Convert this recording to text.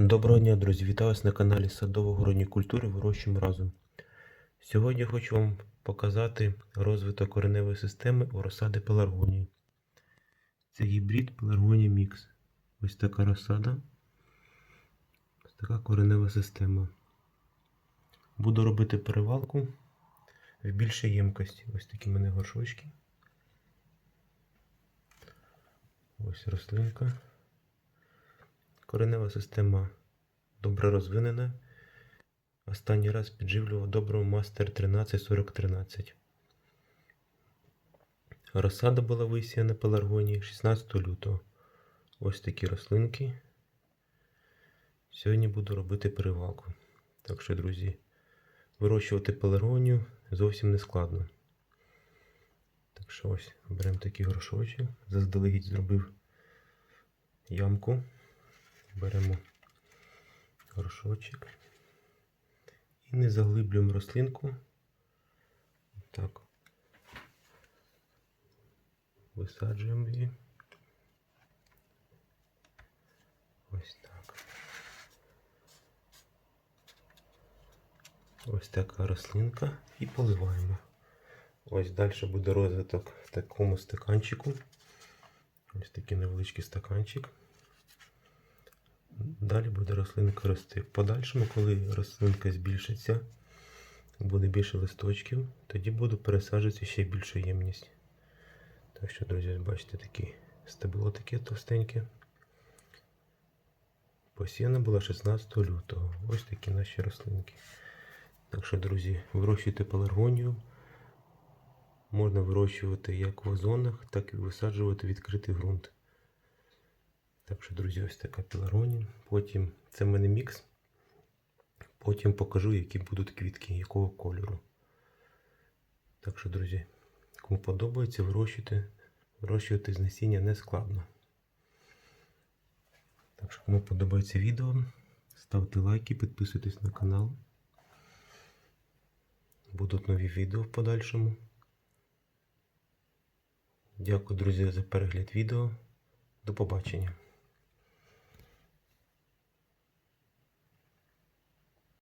Доброго дня, друзі! Вітаю вас на каналі Садово-городні культури вирощуємо разом. Сьогодні я хочу вам показати розвиток кореневої системи у розсади пеларгонії. Це гібрид пеларгонія мікс. Ось така розсада. Ось така коренева система. Буду робити перевалку в більшій ємкості. Ось такі мене горшочки. Ось рослинка. Коренева система добре розвинена. Останній раз підживлював доброго мастер 134013. Розсада була висіяна пеларгонії 16 лютого. Ось такі рослинки. Сьогодні буду робити перевалку. Так що, друзі, вирощувати пеларгонію зовсім не складно. Так що ось беремо такі грошочки. Заздалегідь зробив ямку. Беремо горшочок і не заглиблюємо рослинку. Так. Висаджуємо її. Ось так. Ось така рослинка і поливаємо. Ось далі буде розвиток в такому стаканчику. Ось такий невеличкий стаканчик. Далі буде рослинка рости. В подальшому, коли рослинка збільшиться, буде більше листочків, тоді буду пересаджувати ще більшу ємність. Так що, друзі, бачите, такі стебло таке товстеньке. Посіяна була 16 лютого. Ось такі наші рослинки. Так що, друзі, вирощуйте пеларгонію. Можна вирощувати як в вазонах, так і висаджувати відкритий ґрунт. Так що, друзі, ось така піларонія. Потім це в мене мікс. Потім покажу, які будуть квітки, якого кольору. Так що, друзі, кому подобається, вирощуйте. Вирощувати з насіння не складно. Так що, кому подобається відео, ставте лайки, підписуйтесь на канал. Будуть нові відео в подальшому. Дякую, друзі, за перегляд відео. До побачення.